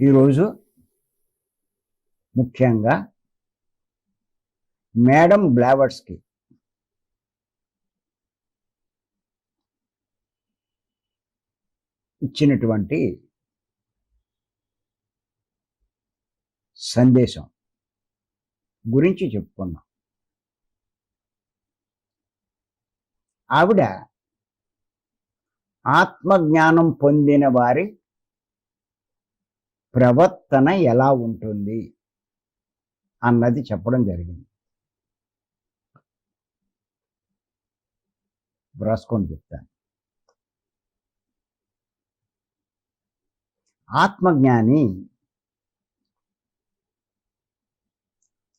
ఈరోజు ముఖ్యంగా మేడం బ్లావర్స్కి ఇచ్చినటువంటి సందేశం గురించి చెప్పుకున్నాం. ఆవిడ ఆత్మజ్ఞానం పొందిన వారి ప్రవర్తన ఎలా ఉంటుంది అన్నది చెప్పడం జరిగింది. వ్రాసుకొని చెప్తాను. ఆత్మజ్ఞాని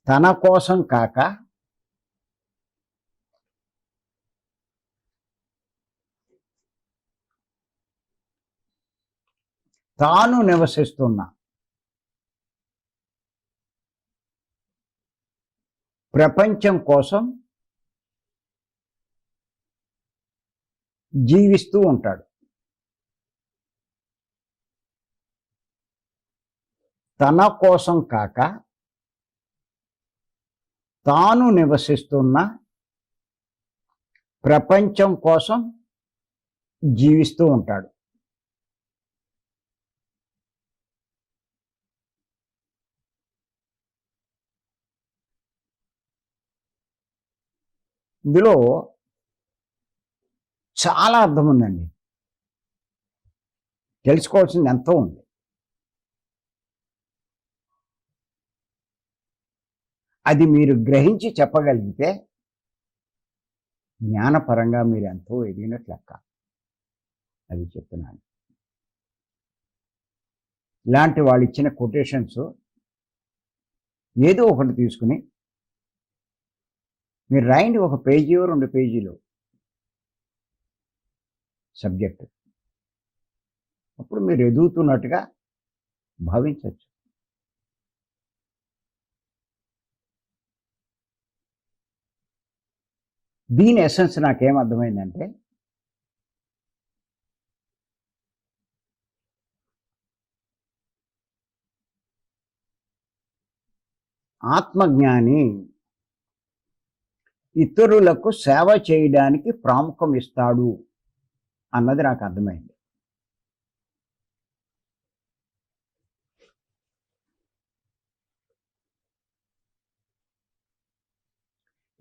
తన కోసం కాక తాను నివసిస్తున్న. ప్రపంచం కోసం జీవిస్తూ ఉంటాడు. తన కోసం కాక తాను నివసిస్తున్న ప్రపంచం కోసం జీవిస్తూ ఉంటాడు. ఇందులో చాలా అర్థం ఉందండి. తెలుసుకోవాల్సింది ఎంతో ఉంది. అది మీరు గ్రహించి చెప్పగలిగితే జ్ఞానపరంగా మీరు ఎంతో ఎదిగినట్లు లెక్క. అది చెప్తున్నాను. ఇలాంటి వాళ్ళు ఇచ్చిన కొటేషన్స్ ఏదో ఒకటి తీసుకుని మీరు రాయండి ఒక పేజీ రెండు పేజీలు. సబ్జెక్ట్. అప్పుడు మీరు ఎదుగుతున్నట్టుగా భావించవచ్చు దీని ఎసెన్స్ నాకేం అర్థమైందంటే ఆత్మజ్ఞాని ఇతరులకు సేవ చేయడానికి ప్రాముఖ్యం ఇస్తాడు అన్నది నాకు అర్థమైంది.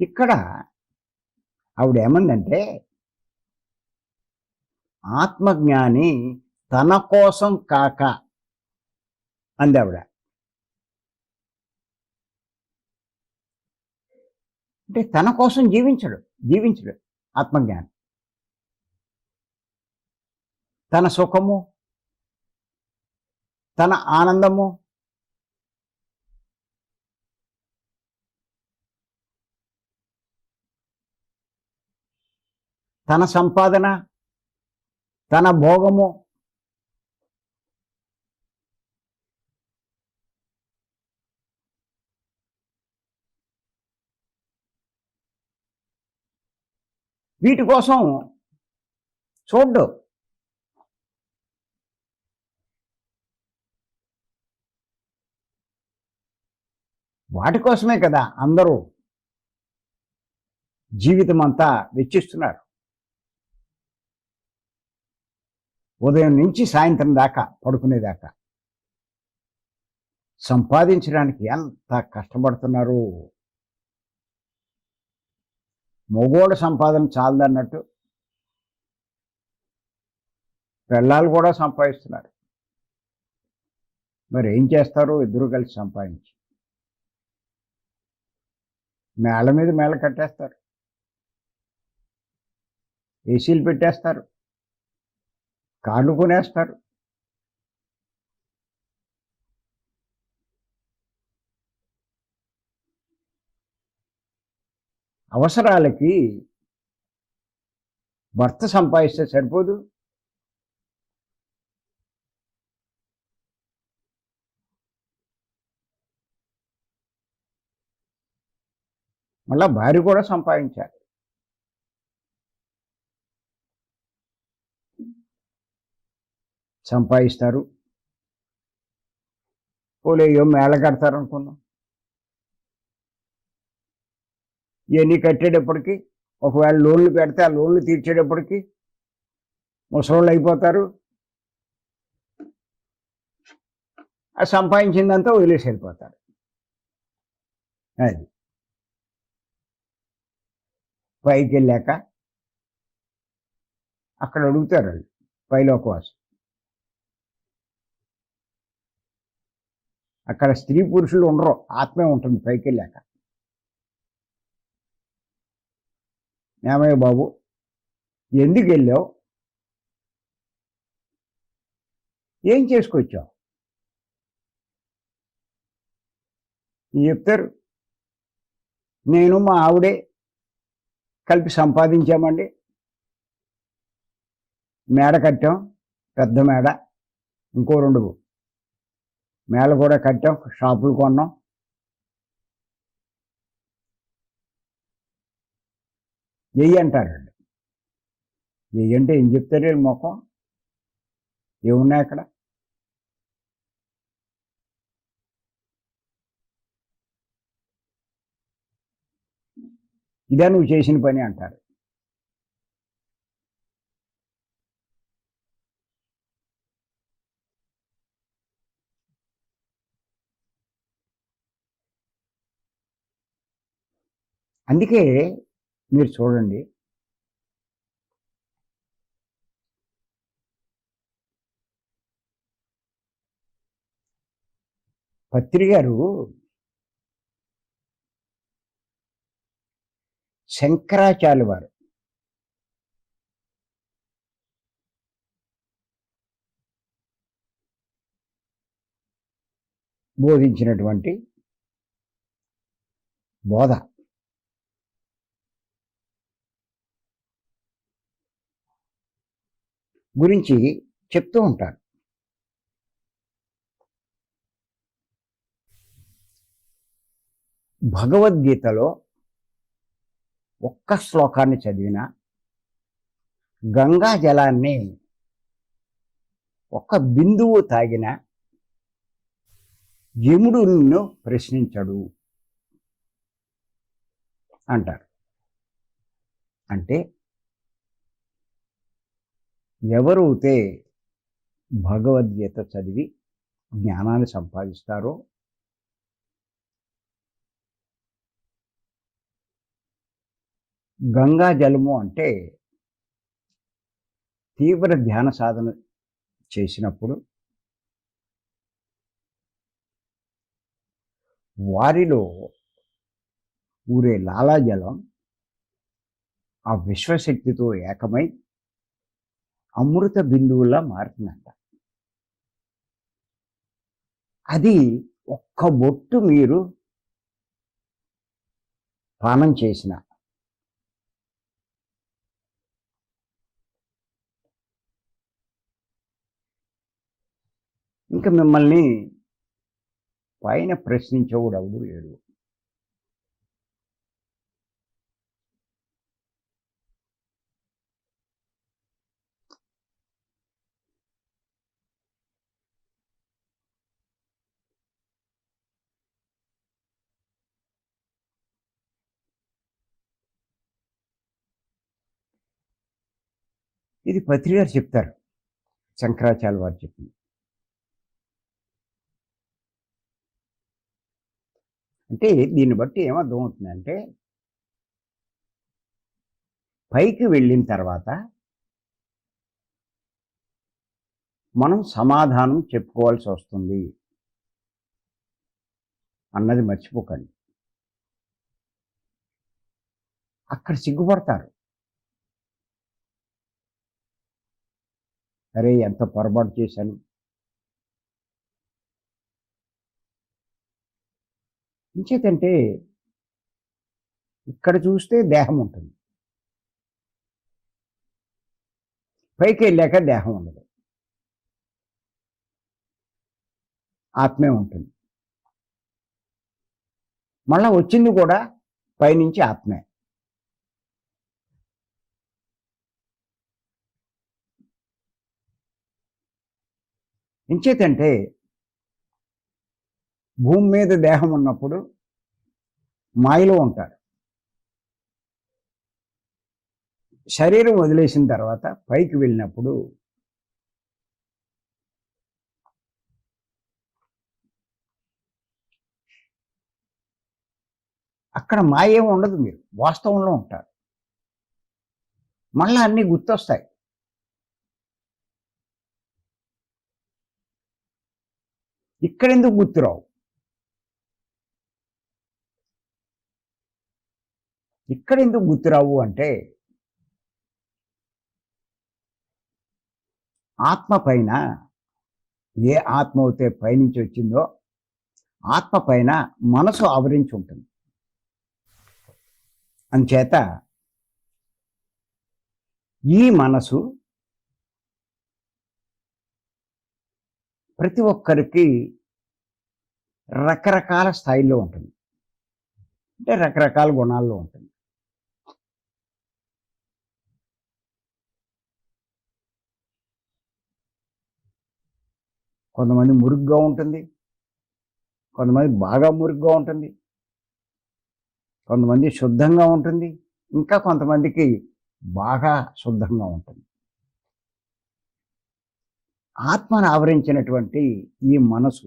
ఇక్కడ ఆవిడ ఏమందంటే ఆత్మజ్ఞాని తన కోసం కాక అంది అంటే తన కోసం జీవించడు జీవించడు ఆత్మజ్ఞానం. తన సుఖము తన ఆనందము తన సంపాదన తన భోగము వీటి కోసం చూడ్డు. వాటి కోసమే కదా అందరూ జీవితం అంతా వెచ్చిస్తున్నారు. ఉదయం నుంచి సాయంత్రం దాకా పడుకునేదాకా సంపాదించడానికి ఎంత కష్టపడుతున్నారు? మగోడు సంపాదన చాలదన్నట్టు పిల్లలు కూడా సంపాదిస్తున్నారు. మరి ఏం చేస్తారు? ఇద్దరు కలిసి సంపాదించి. మేళ మీద మేళ కట్టేస్తారు. ఏసీలు పెట్టేస్తారు. కార్లు కొనేస్తారు. అవసరాలకి భర్త సంపాదిస్తే సరిపోదు. మళ్ళా భార్య కూడా సంపాదించాలి. సంపాదిస్తారు. పోలేయో మేళ కడతారనుకున్నాం ఇవన్నీ కట్టేటప్పటికి ఒకవేళ లోన్లు పెడితే ఆ లోన్లు తీర్చేటప్పటికి ముసలోళ్ళు అయిపోతారు. ఆ సంపాదించిందంతా వదిలేసి వెళ్ళిపోతారు. అది. పైకి వెళ్ళాక అక్కడ అడుగుతారు వాళ్ళు పైలోకవాసం అక్కడ స్త్రీ పురుషులు ఉండరు ఆత్మే ఉంటుంది పైకి వెళ్ళాక. ఏమయ్య బాబు? ఎందుకు వెళ్ళావు? ఏం చేసుకొచ్చావు? చెప్తారు. నేను మా ఆవిడే కలిపి సంపాదించామండి. మేడ కట్టాం పెద్ద మేడ ఇంకో రెండు. మేడ కూడా కట్టాం షాపులు కొన్నాం. ఎయ్యి అంటారండి. ఎయ్యి అంటే ఏం చెప్తారు ముఖం? ఏమున్నాయి అక్కడ? ఇదే నువ్వు చేసిన పని అంటారు. అందుకే మీరు చూడండి. పత్రి గారు శంకరాచార్య వారు. బోధించినటువంటి బోధ. గురించి చెప్తూ ఉంటారు. భగవద్గీతలో ఒక్క శ్లోకాన్ని చదివిన గంగా జలాన్ని ఒక్క బిందువు తాగిన యముడు నిన్ను ప్రశ్నించడు అంటారు. అంటే ఎవరైతే భగవద్గీత చదివి జ్ఞానాన్ని సంపాదిస్తారో గంగా జలము అంటే తీవ్ర ధ్యాన సాధన చేసినప్పుడు వారిలో ఊరే లాలాజలం ఆ విశ్వశక్తితో ఏకమై అమృత బిందువులా మారుతుందంట. అది ఒక్క బొట్టు మీరు పానం చేసిన ఇంకా మిమ్మల్ని పైన ప్రశ్నించేవాడు ఎవడు లేడు. ఇది పత్రి గారు చెప్తారు. శంకరాచార్య వారు చెప్పింది. అంటే దీన్ని బట్టి ఏమర్థం అవుతుందంటే పైకి వెళ్ళిన తర్వాత మనం సమాధానం చెప్పుకోవాల్సి వస్తుంది. అన్నది మర్చిపోకండి. అక్కడ సిగ్గుపడతారు. అరే ఎంత పొరపాటు చేశాను. ఇంచేతంటే ఇక్కడ చూస్తే దేహం ఉంటుంది. పైకి వెళ్ళాక దేహం ఉండదు. ఆత్మే ఉంటుంది. మళ్ళా వచ్చింది కూడా పైనుంచి ఆత్మే. ఎంచేతంటే భూమి మీద దేహం ఉన్నప్పుడు మాయలో ఉంటారు. శరీరం వదిలేసిన తర్వాత పైకి వెళ్ళినప్పుడు అక్కడ మాయ ఏమి ఉండదు మీరు వాస్తవంలో ఉంటారు. మళ్ళీ అన్నీ గుర్తొస్తాయి. ఇక్కడెందుకు గుర్తురావు ఇక్కడెందుకు గుర్తురావు అంటే ఆత్మ పైన ఏ ఆత్మ అయితే పైనుంచి వచ్చిందో ఆత్మ పైన మనసు ఆవరించి ఉంటుంది. అంచేత ఈ మనసు ప్రతి ఒక్కరికి రకరకాల స్థాయిలో ఉంటుంది. అంటే రకరకాల గుణాల్లో ఉంటుంది. కొంతమంది మురుగ్గా ఉంటుంది. కొంతమంది బాగా మురుగ్గా ఉంటుంది. కొంతమంది శుద్ధంగా ఉంటుంది. ఇంకా కొంతమందికి బాగా శుద్ధంగా ఉంటుంది. ఆత్మను ఆవరించినటువంటి ఈ మనసు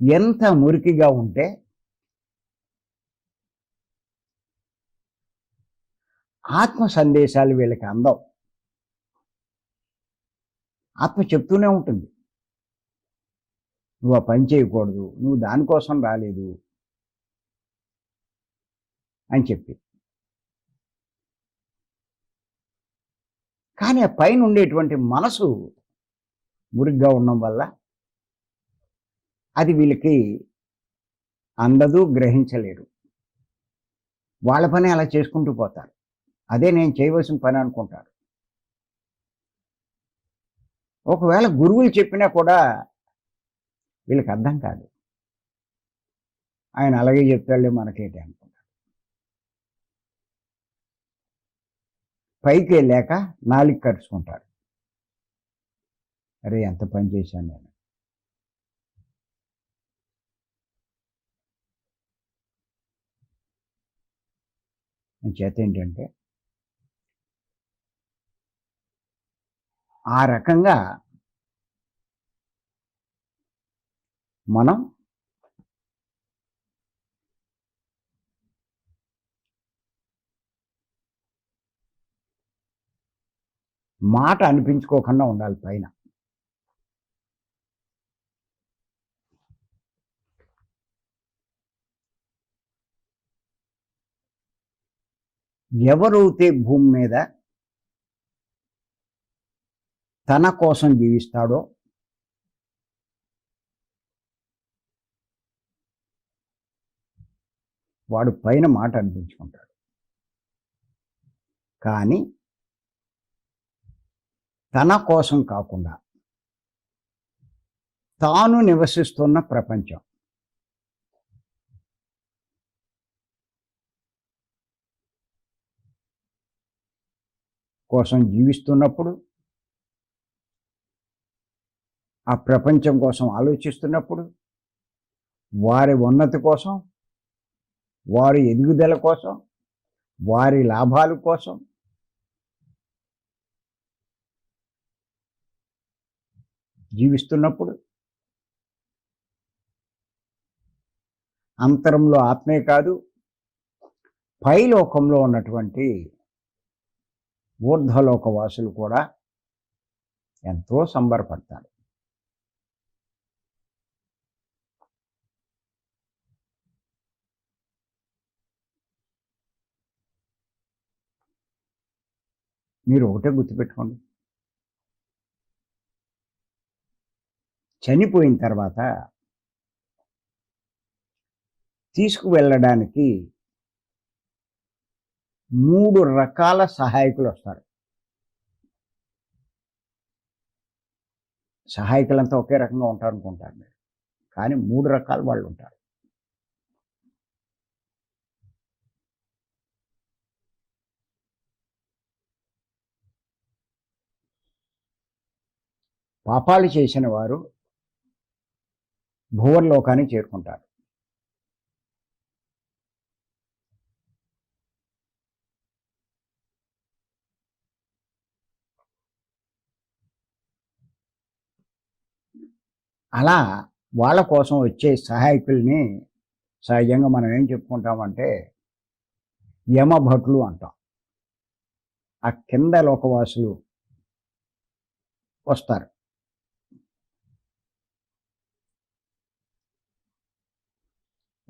ఎంత మురికిగా ఉంటే ఆత్మ సందేశాలు వీళ్ళకి అందవు. ఆత్మ చెప్తూనే ఉంటుంది. నువ్వు ఆ పని చేయకూడదు నువ్వు దానికోసం రాలేదు అని చెప్పి. కానీ ఆ పైన ఉండేటువంటి మనసు మురిగ్గా ఉండడం వల్ల అది వీళ్ళకి అందదు గ్రహించలేరు. వాళ్ళ పని అలా చేసుకుంటూ పోతారు. అదే నేను చేయవలసిన పని అనుకుంటారు. ఒకవేళ గురువులు చెప్పినా కూడా వీళ్ళకి అర్థం కాదు. ఆయన అలాగే చెప్తాడులే మనకేంటి అనుకో పైకి వెళ్ళాక నాలుగు కరుచుకుంటాడు. అరే ఎంత పని చేశాను నేను. చేత ఏంటంటే ఆ రకంగా మనం మాట అనిపించుకోకుండా ఉండాలి పైన. ఎవరైతే భూమి మీద తన కోసం జీవిస్తాడో వాడు పైన మాట అనిపించుకుంటాడు. కానీ తన కోసం కాకుండా తాను నివసిస్తున్న ప్రపంచం. కోసం జీవిస్తున్నప్పుడు ఆ ప్రపంచం కోసం ఆలోచిస్తున్నప్పుడు వారి ఉన్నతి కోసం వారి ఎదుగుదల కోసం వారి లాభాల కోసం జీవిస్తున్నప్పుడు అంతరంలో ఆత్మే కాదు పై లోకంలో ఉన్నటువంటి ఊర్ధ్వలోక వాసులు కూడా ఎంతో సంబరపడతారు. మీరు ఒకటే గుర్తుపెట్టుకోండి. చనిపోయిన తర్వాత తీసుకువెళ్ళడానికి మూడు రకాల సహాయకులు వస్తారు. సహాయకులంతా ఒకే రకంగా ఉంటారు అనుకుంటారు మీరు. కానీ మూడు రకాల వాళ్ళు ఉంటారు. పాపాలు చేసిన వారు భువర్లోకానికి చేరుకుంటారు. అలా వాళ్ళ కోసం వచ్చే సహాయకుల్ని సహజంగా మనం ఏం చెప్పుకుంటామంటే యమభట్లు అంటాం. ఆ కింద లోకవాసులు వస్తారు.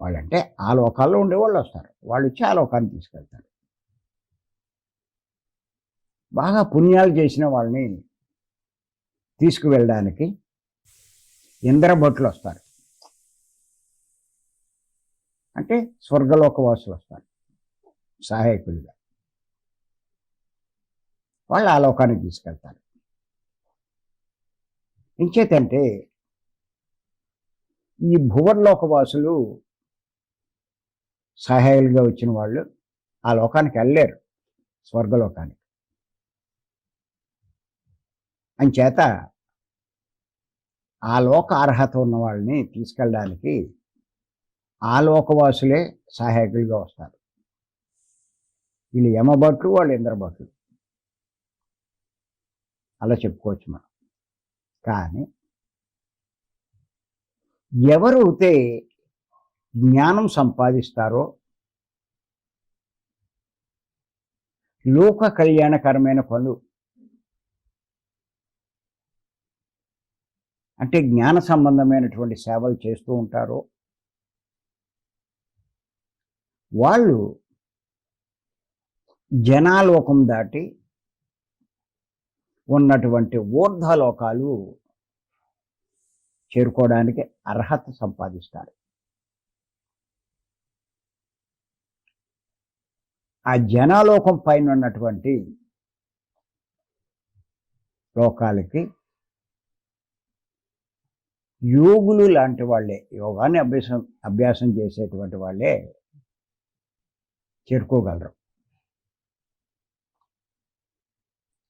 వాళ్ళంటే ఆ లోకాల్లో ఉండేవాళ్ళు వస్తారు. వాళ్ళు వచ్చి ఆ లోకాన్ని తీసుకెళ్తారు. బాగా పుణ్యాలు చేసిన వాళ్ళని తీసుకువెళ్ళడానికి ఇంద్రభట్లు వస్తారు. అంటే స్వర్గలోకవాసులు వస్తారు సహాయకులుగా. వాళ్ళు ఆ లోకానికి తీసుకెళ్తారు. ఇంచేతంటే ఈ భువర్లోకవాసులు సహాయులుగా వచ్చిన వాళ్ళు ఆ లోకానికి వెళ్ళలేరు స్వర్గలోకానికి. అంచేత ఆ లోక అర్హత ఉన్న వాళ్ళని తీసుకెళ్ళడానికి ఆ లోకవాసులే సహాయకులుగా వస్తారు. వీళ్ళు యమభట్లు వాళ్ళు ఇంద్రభట్లు. అలా చెప్పుకోవచ్చు మనం. కానీ ఎవరైతే జ్ఞానం సంపాదిస్తారో లోక కళ్యాణకరమైన పనులు. అంటే జ్ఞాన సంబంధమైనటువంటి సేవలు చేస్తూ ఉంటారో వాళ్ళు జనాలోకం దాటి ఉన్నటువంటి ఊర్ధ్వలోకాలు చేరుకోవడానికి అర్హత సంపాదిస్తారు. ఆ జనాలోకం పైన ఉన్నటువంటి లోకాలకి యోగులు లాంటి వాళ్ళే యోగాన్ని అభ్యాసం అభ్యాసం చేసేటువంటి వాళ్ళే చేరుకోగలరు.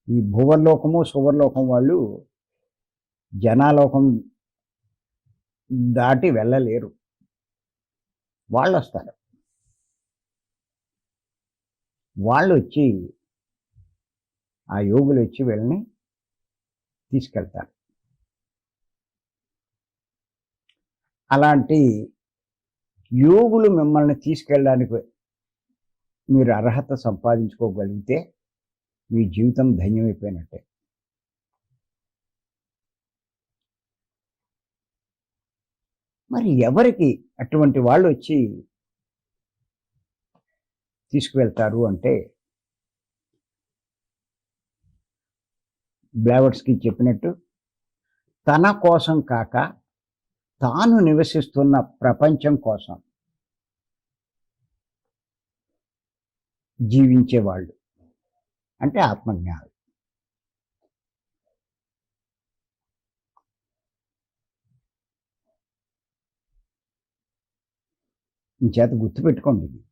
ఈ భువర్లోకము సువర్లోకం వాళ్ళు జనాలోకం దాటి వెళ్ళలేరు. వాళ్ళు వస్తారు వాళ్ళు వచ్చి ఆ యోగులు వచ్చి వీళ్ళని తీసుకెళ్తారు. అలాంటి యోగులు మిమ్మల్ని తీసుకెళ్ళడానికి మీరు అర్హత సంపాదించుకోగలిగితే మీ జీవితం ధన్యమైపోయినట్టే. మరి ఎవరికి అటువంటి వాళ్ళు వచ్చి తీసుకువెళ్తారు అంటే బ్లావర్స్కి చెప్పినట్టు తన కోసం కాక తాను నివసిస్తున్న ప్రపంచం కోసం జీవించేవాళ్ళు. అంటే ఆత్మజ్ఞానం. చేత గుర్తుపెట్టుకోండి ఇది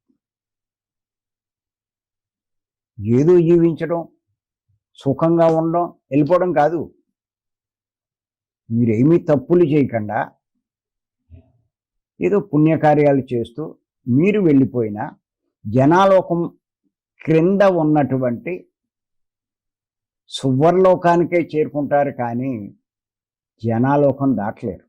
ఏదో జీవించడం సుఖంగా ఉండడం వెళ్ళిపోవడం కాదు. మీరేమీ తప్పులు చేయకుండా ఏదో పుణ్యకార్యాలు చేస్తూ మీరు వెళ్ళిపోయినా జనాలోకం క్రింద ఉన్నటువంటి సువర్లోకానికే చేరుకుంటారు కానీ జనాలోకం దాటలేరు.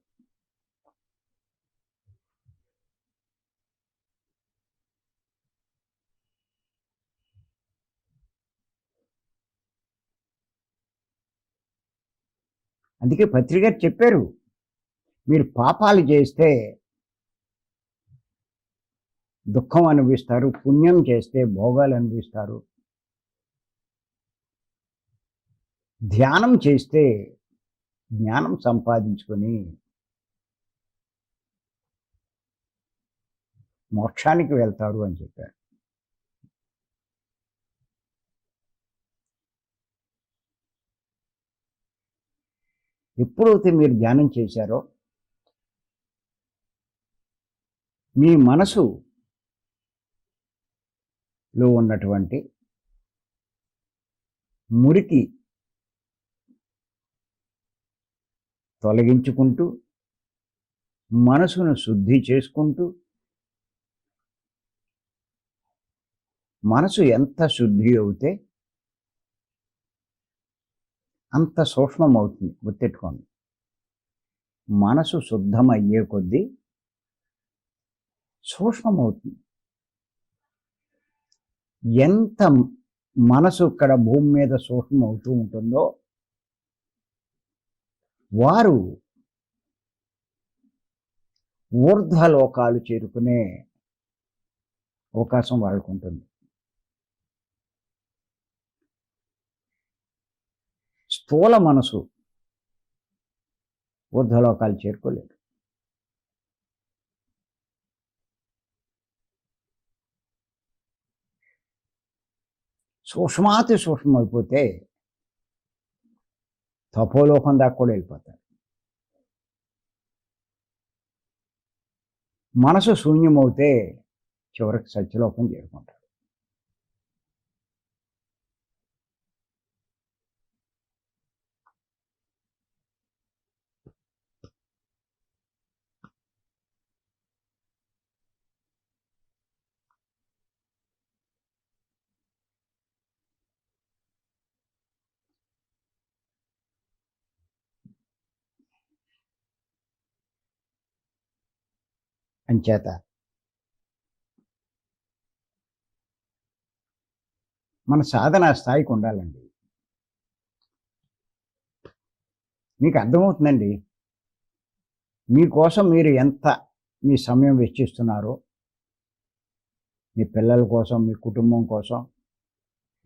అందుకే పత్రిక చెప్పారు మీరు పాపాలు చేస్తే దుఃఖం అనుభవిస్తారు పుణ్యం చేస్తే భోగాలు అనుభవిస్తారు. ధ్యానం చేస్తే జ్ఞానం సంపాదించుకొని మోక్షానికి వెళ్తారు అని చెప్పారు. ఎప్పుడైతే మీరు ధ్యానం చేశారో మీ మనసు లో ఉన్నటువంటి మురికి తొలగించుకుంటూ మనసును శుద్ధి చేసుకుంటూ మనసు ఎంత శుద్ధి అవుతే అంత సూక్ష్మం అవుతుంది గుర్తెట్టుకోండి. మనసు శుద్ధం అయ్యే కొద్దీ సూక్ష్మం అవుతుంది ఎంత మనసు ఇక్కడ భూమి మీద సూక్ష్మం అవుతూ ఉంటుందో వారు ఊర్ధ్వలోకాలు చేరుకునే అవకాశం వాళ్ళకు ఉంటుంది స్థూల మనసు ఊర్ధ్వలోకాలు చేరుకోలేదు. సూక్ష్మాతి సూక్ష్మం అయిపోతే తపోలోకం దాకా కూడా వెళ్ళిపోతారు. మనసు శూన్యమవుతే చివరికి సత్యలోకం చేరుకుంటారు. అంచేత. మన సాధన స్థాయికి ఉండాలండి. మీకు అర్థమవుతుందండి? మీకోసం మీరు ఎంత మీ సమయం వెచ్చిస్తున్నారో మీ పిల్లల కోసం మీ కుటుంబం కోసం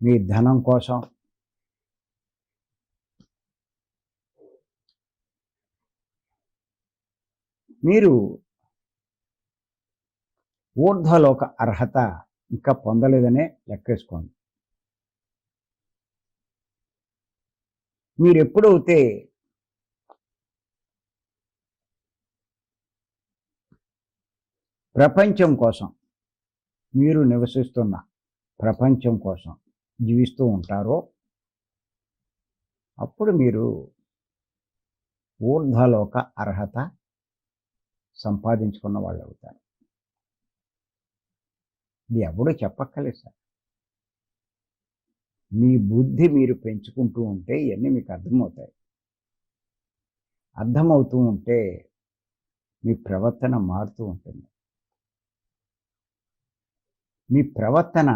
మీ ధనం కోసం మీరు ఊర్ధ్వలోక అర్హత ఇంకా పొందలేదనే లెక్కేసుకోండి. మీరు ఎప్పుడైతే ప్రపంచం కోసం మీరు నివసిస్తున్న ప్రపంచం కోసం జీవిస్తూ ఉంటారో అప్పుడు మీరు ఊర్ధ్వలోక అర్హత సంపాదించుకున్న వాళ్ళు అవుతారు ఇది ఎవడో చెప్పక్కర్లేదు సార్. మీ బుద్ధి మీరు పెంచుకుంటూ ఉంటే ఇవన్నీ మీకు అర్థమవుతాయి. అర్థమవుతూ ఉంటే మీ ప్రవర్తన మారుతూ ఉంటుంది. మీ ప్రవర్తన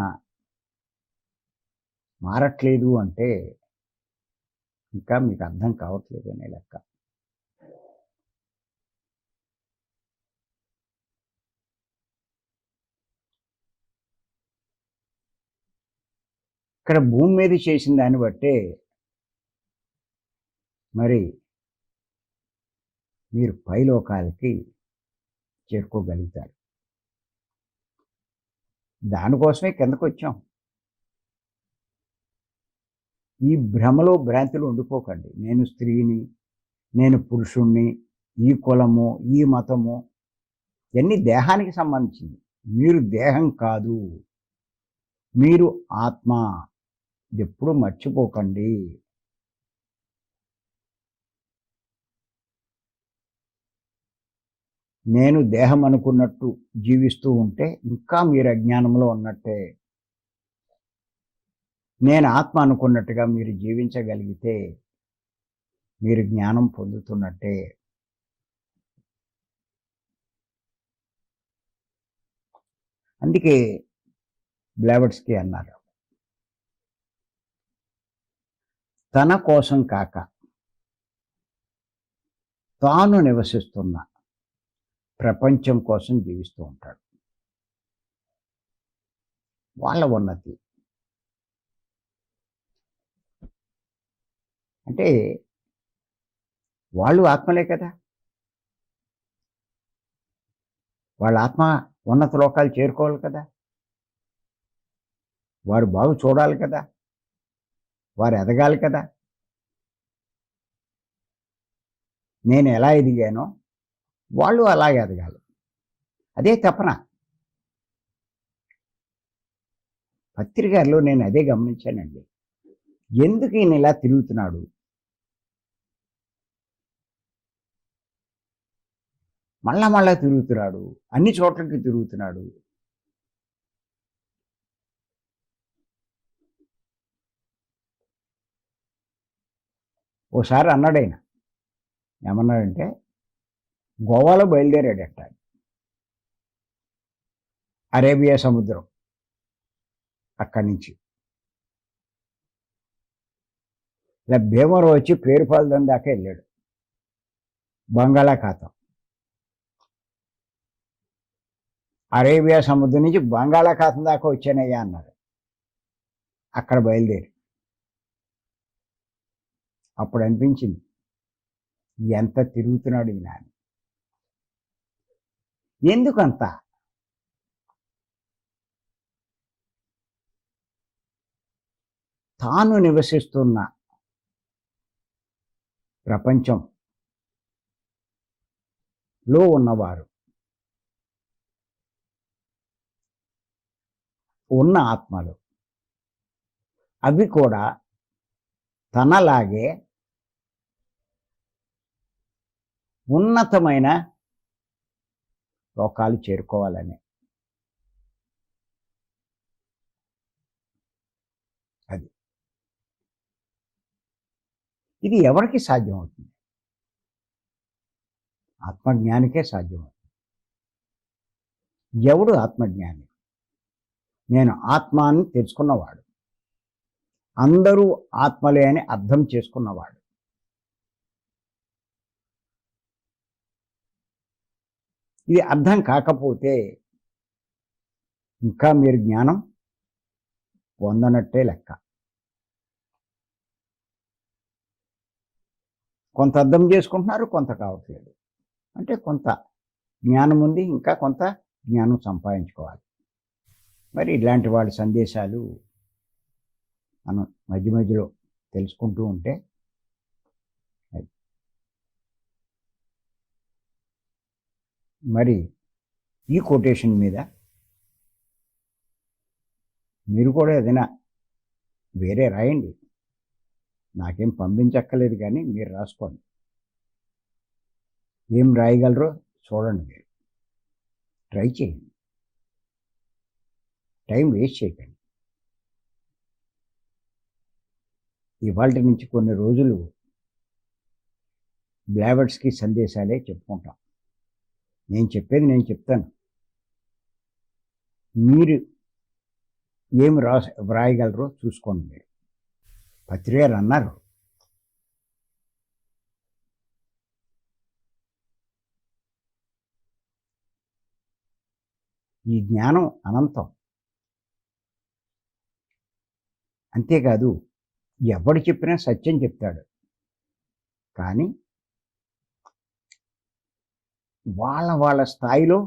మారట్లేదు అంటే ఇంకా మీకు అర్థం కావట్లేదు అనే లెక్క. ఇక్కడ భూమి మీద చేసిన దాన్ని బట్టే మరి మీరు పైలోకాలకి చేరుకోగలుగుతారు. దానికోసమే కిందకు వచ్చాం. ఈ భ్రమలో భ్రాంతులు ఉండిపోకండి. నేను స్త్రీని నేను పురుషుణ్ణి ఈ కులము ఈ మతము ఇవన్నీ దేహానికి సంబంధించింది. మీరు దేహం కాదు. మీరు ఆత్మ. ఇది ఎప్పుడు మర్చిపోకండి. నేను దేహం అనుకున్నట్టు జీవిస్తూ ఉంటే ఇంకా మీరు అజ్ఞానంలో ఉన్నట్టే. నేను ఆత్మ అనుకున్నట్టుగా మీరు జీవించగలిగితే మీరు జ్ఞానం పొందుతున్నట్టే. అందుకే బ్లావర్స్కి అన్నారు. తన కోసం కాక తాను నివసిస్తున్న ప్రపంచం కోసం జీవిస్తూ ఉంటాడు. వాళ్ళ ఉన్నతి. అంటే వాళ్ళు ఆత్మలే కదా. వాళ్ళ ఆత్మ ఉన్నత లోకాలు చేరుకోవాలి కదా. వారు బాగు చూడాలి కదా. వారు ఎదగాలి కదా. నేను ఎలా ఎదిగానో వాళ్ళు అలాగే ఎదగాలి. అదే తపన. పత్రికల్లో నేను అదే గమనించానండి. ఎందుకు ఈయన ఇలా తిరుగుతున్నాడు? మళ్ళా మళ్ళా తిరుగుతున్నాడు. అన్ని చోట్లకి తిరుగుతున్నాడు. ఓసారి అన్నాడైన. ఏమన్నాడంటే గోవాలో బయలుదేరాడట. అరేబియా సముద్రం అక్కడి నుంచి. ఇలా భీమవరం వచ్చి పేరుపాలదం దాకా వెళ్ళాడు. బంగాళాఖాతం. అరేబియా సముద్రం నుంచి బంగాళాఖాతం దాకా వచ్చానయ్యా అన్నారు అక్కడ బయలుదేరి అప్పుడు అనిపించింది ఎంత తిరుగుతున్నాడు ఈయన అని ఎందుకంత? తాను నివసిస్తున్న ప్రపంచం లో ఉన్నవారు ఉన్న ఆత్మలు అవి కూడా తనలాగే ఉన్నతమైన లోకాలు చేరుకోవాలని. అది. ఇది ఎవరికి సాధ్యం అవుతుంది ఆత్మజ్ఞానికే సాధ్యం అవుతుంది ఎవడు ఆత్మజ్ఞాని? నేను ఆత్మాన్ని తెలుసుకున్నవాడు. అందరూ ఆత్మలే అని అర్థం చేసుకున్నవాడు. ఇది అర్థం కాకపోతే ఇంకా మీరు జ్ఞానం పొందనట్టే లెక్క. కొంత అర్థం చేసుకుంటున్నారు కొంత కావట్లేదు. అంటే కొంత జ్ఞానం ఉంది ఇంకా కొంత జ్ఞానం సంపాదించుకోవాలి. మరి ఇలాంటి వాళ్ళ సందేశాలు మనం మధ్య మధ్యలో తెలుసుకుంటూ ఉంటే అది. మరి ఈ కొటేషన్ మీద మీరు కూడా ఏదైనా వేరే రాయండి. నాకేం పంపించక్కర్లేదు కానీ మీరు రాసుకోండి. ఏం రాయగలరో చూడండి మీరు. ట్రై చేయండి. టైం వేస్ట్ చేయకండి. ఇవాళ నుంచి కొన్ని రోజులు బ్లావర్స్కి సందేశాలే చెప్పుకుంటాం. నేను చెప్పేది నేను చెప్తాను. మీరు ఏమి రా వ్రాయగలరో చూసుకోండి మీరు. పత్రికారు అన్నారు. ఈ జ్ఞానం అనంతం. అంతేకాదు ఎవడు చెప్పినా సత్యం చెప్తాడు. కానీ వాళ్ళ వాళ్ళ స్థాయిలో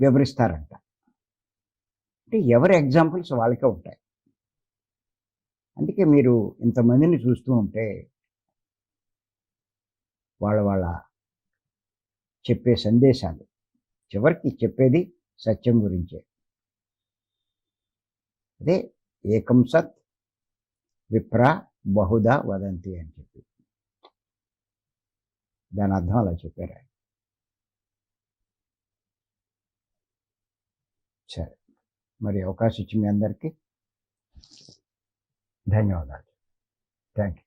వివరిస్తారంట. అంటే ఎవరి ఎగ్జాంపుల్స్ వాళ్ళకే ఉంటాయి. అందుకే మీరు ఇంతమందిని చూస్తూ ఉంటే వాళ్ళ వాళ్ళ చెప్పే సందేశాలు చివరికి చెప్పేది సత్యం గురించే. అదే ఏకం సత్ విప్ర బహుదా వదంతి అని చెప్పి. దాని అర్థం అలా చెప్పారు ఆయన. సరే. మరి అవకాశం ఇచ్చి మీ అందరికీ ధన్యవాదాలు. Thank you